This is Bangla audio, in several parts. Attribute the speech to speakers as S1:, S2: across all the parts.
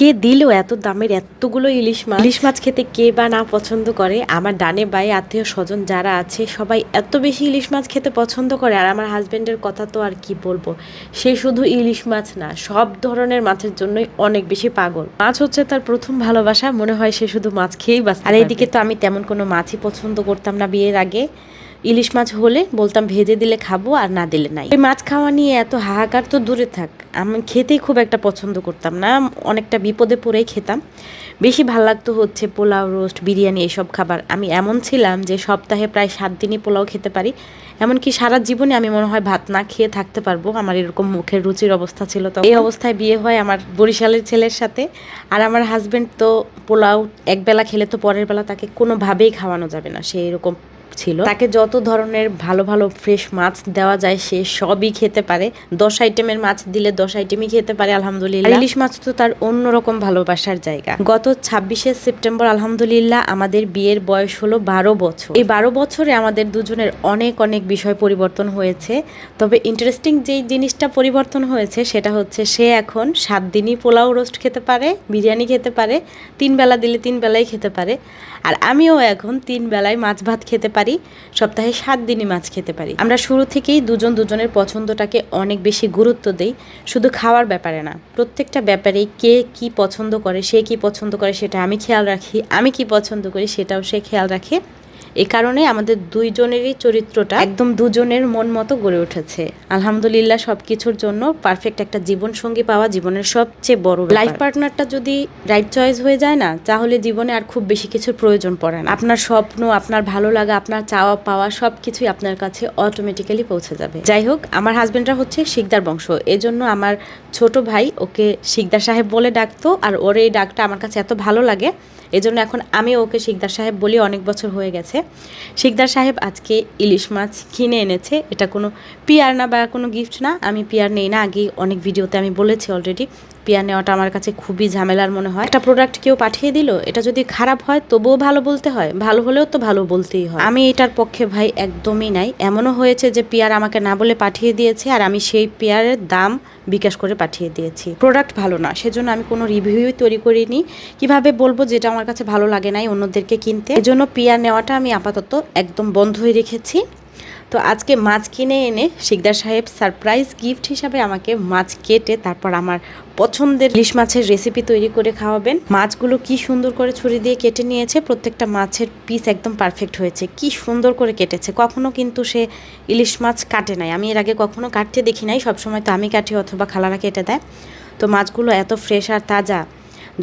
S1: কে দিল এত দামের এতগুলো ইলিশ মাছ? ইলিশ মাছ খেতে কে বা না পছন্দ করে? আমার ডানে বাই আত্মীয় স্বজন যারা আছে সবাই এত বেশি ইলিশ মাছ খেতে পছন্দ করে আর আমার হাজবেন্ডের কথা তো আর কি বলব? সে শুধু ইলিশ মাছ না সব ধরনের মাছের জন্যই অনেক বেশি পাগল। মাছ হচ্ছে তার প্রথম ভালোবাসা মনে হয় সে শুধু মাছ খেয়েই বাস আর এদিকে তো আমি তেমন কোনো মাছই পছন্দ করতাম না বিয়ের আগে। ইলিশ মাছ হলে বলতাম ভেজে দিলে খাব আর না দিলে নাই। এই মাছ খাওয়া নিয়ে এত হাহাকার তো দূরে থাক। আমি খেতেই খুব একটা পছন্দ করতাম না। অনেকটা বিপদে পড়েই খেতাম। বেশি ভালো লাগতো হচ্ছে পোলাও রোস্ট, বিরিয়ানি এসব খাবার। আমি এমন ছিলাম যে সপ্তাহে প্রায় সাত দিনই পোলাও খেতে পারি। এমনকি সারা জীবনে আমি মনে হয় ভাত না খেয়ে থাকতে পারব। আমার এরকম মুখের রুচির অবস্থা ছিল তো এই অবস্থায় বিয়ে হয় আমার বরিশালের ছেলের সাথে। আর আমার হাজব্যান্ড তো পোলাও একবেলা খেলে তো পরের বেলা তাকে কোনোভাবেই খাওয়ানো যাবে না। সে এরকম ছিল। তাকে যত ধরনের ভালো ভালো ফ্রেশ মাছ দেওয়া যায় সে সবই খেতে পারে। দশ আইটেমের মাছ দিলে দশ আইটেমই খেতে পারে আলহামদুলিল্লাহ। ইলিশ মাছ তো তার অন্যরকম ভালোবাসার জায়গা। গত ছাব্বিশে সেপ্টেম্বর আলহামদুলিল্লাহ আমাদের বিয়ের বয়স হলো বারো বছর। এই বারো বছরে আমাদের দুজনের অনেক অনেক বিষয় পরিবর্তন হয়েছে। তবে ইন্টারেস্টিং যেই জিনিসটা পরিবর্তন হয়েছে সেটা হচ্ছে সে এখন সাত দিনই পোলাও রোস্ট খেতে পারে বিরিয়ানি খেতে পারে তিন বেলা দিলে তিন বেলাই খেতে পারে। আর আমিও এখন তিন বেলায় মাছ ভাত খেতে পারি। সপ্তাহে সাত দিনই মাছ খেতে পারি। আমরা শুরু থেকেই দুজন দুজনের পছন্দটাকে অনেক বেশি গুরুত্ব দেই, শুধু খাওয়ার ব্যাপারে না। প্রত্যেকটা ব্যাপারে কে কি পছন্দ করে, সে কি পছন্দ করে সেটা আমি খেয়াল রাখি, আমি কি পছন্দ করি সেটাও সে খেয়াল রাখে। এই কারণে আমাদের দুইজনেরই চরিত্রটা একদম দুজনের মন মতো গড়ে উঠেছে। আলহামদুলিল্লাহ সব কিছুর জন্য পারফেক্ট একটা জীবন সঙ্গী পাওয়া জীবনের সবচেয়ে বড় লাইফ পার্টনারটা যদি রাইট চয়েস হয়ে যায় না, তাহলে জীবনে আর খুব বেশি কিছুর প্রয়োজন পড়ে না। আপনার স্বপ্ন, আপনার ভালো লাগা, আপনার চাওয়া পাওয়া সব কিছুই আপনার কাছে অটোমেটিক্যালি পৌঁছে যাবে। যাই হোক, আমার হাজব্যান্ডরা হচ্ছে শিকদার বংশ। এজন্য আমার ছোট ভাই ওকে শিকদার সাহেব বলে ডাকতো, আর ওর এই ডাকটা আমার কাছে এত ভালো লাগে এজন্য এখন আমি ওকে শিকদার সাহেব বলি অনেক বছর হয়ে গেছে। শিকদার সাহেব আজকে ইলিশ মাছ কিনে এনেছে। এটা কোনো পিয়ার না বা কোনো গিফট না। আমি পিয়ার নেই না। আগে অনেক ভিডিওতে আমি বলেছি অলরেডি পিয়ার নেওয়াটা আমার কাছে খুবই ঝামেলার মনে হয়। একটা প্রোডাক্ট কেউ পাঠিয়ে দিল, এটা যদি খারাপ হয়, তবুও ভালো বলতে হয়, ভালো হলেও তো ভালো বলতেই হয়। আমি এটার পক্ষে ভাই একদমই নাই। এমনও হয়েছে যে পিয়ার আমাকে না বলে পাঠিয়ে দিয়েছে, আর আমি সেই পিয়ারের দাম বিকাশ করে পাঠিয়ে দিয়েছি। প্রোডাক্ট ভালো না, সেজন্য আমি কোনো রিভিউই তৈরি করিনি। কীভাবে বলব যেটা আমার কাছে ভালো লাগে নাই অন্যদেরকে কিনতে? এজন্য পিয়ার নেওয়াটা আমি আপাতত একদম বন্ধই রেখেছি। তো আজকে মাছ কিনে এনে শিকদার সাহেব সারপ্রাইজ গিফট হিসাবে আমাকে মাছ কেটে তারপর আমার পছন্দের ইলিশ মাছের রেসিপি তৈরি করে খাওয়াবেন। মাছগুলো কি সুন্দর করে ছুরি দিয়ে কেটে নিয়েছে। প্রত্যেকটা মাছের পিস একদম পারফেক্ট হয়েছে। কি সুন্দর করে কেটেছে। কখনো কিন্তু সে ইলিশ মাছ কাটে নাই। আমি এর আগে কখনো কাটতে দেখি নাই। সবসময় তো আমি কাটি অথবা খালারা কেটে দেয়। তো মাছগুলো এত ফ্রেশ আর তাজা।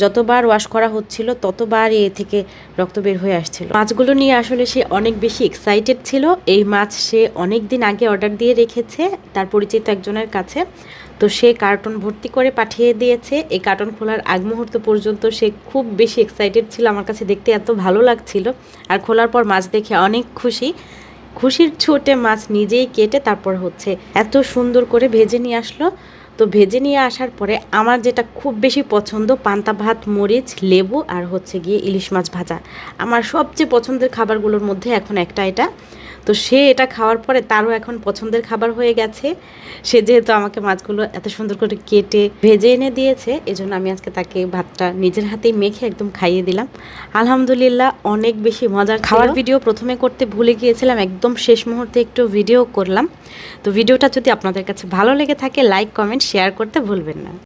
S1: যতবার ওয়াশ করা হচ্ছিল ততবার এ থেকে রক্ত বের হয়ে আসছিল। মাছগুলো নিয়ে আসলে সে অনেক বেশি এক্সাইটেড ছিল। এই মাছ সে অনেক দিন আগে অর্ডার দিয়ে রেখেছে তার পরিচিত একজনের কাছে। তো সে কার্টন ভর্তি করে পাঠিয়ে দিয়েছে। এই কার্টন খোলার আগ মুহূর্ত পর্যন্ত সে খুব বেশি এক্সাইটেড ছিল। আমার কাছে দেখতে এত ভালো লাগছিল। আর খোলার পর মাছ দেখে অনেক খুশি। খুশির ছোটে মাছ নিজেই কেটে তারপর হচ্ছে এত সুন্দর করে ভেজে নিয়ে আসলো। তো ভেজে নিয়ে আসার পরে আমার যেটা খুব বেশি পছন্দ পান্তা ভাত, মরিচ, লেবু আর হচ্ছে গিয়ে ইলিশ মাছ ভাজা। আমার সবচেয়ে পছন্দের খাবারগুলোর মধ্যে এখন একটা এটা। তো সে এটা খাওয়ার পরে তারও এখন পছন্দের খাবার হয়ে গেছে। সে যেহেতু আমাকে মাছগুলো এত সুন্দর করে কেটে ভেজে এনে দিয়েছে, এজন্য আমি আজকে তাকে ভাতটা নিজের হাতেই মেখে একদম খাইয়ে দিলাম। আলহামদুলিল্লাহ অনেক বেশি মজার খাওয়ার ভিডিও প্রথমে করতে ভুলে গিয়েছিলাম, একদম শেষ মুহূর্তে একটু ভিডিও করলাম। তো ভিডিওটা যদি আপনাদের কাছে ভালো লেগে থাকে লাইক কমেন্ট শেয়ার করতে ভুলবেন না।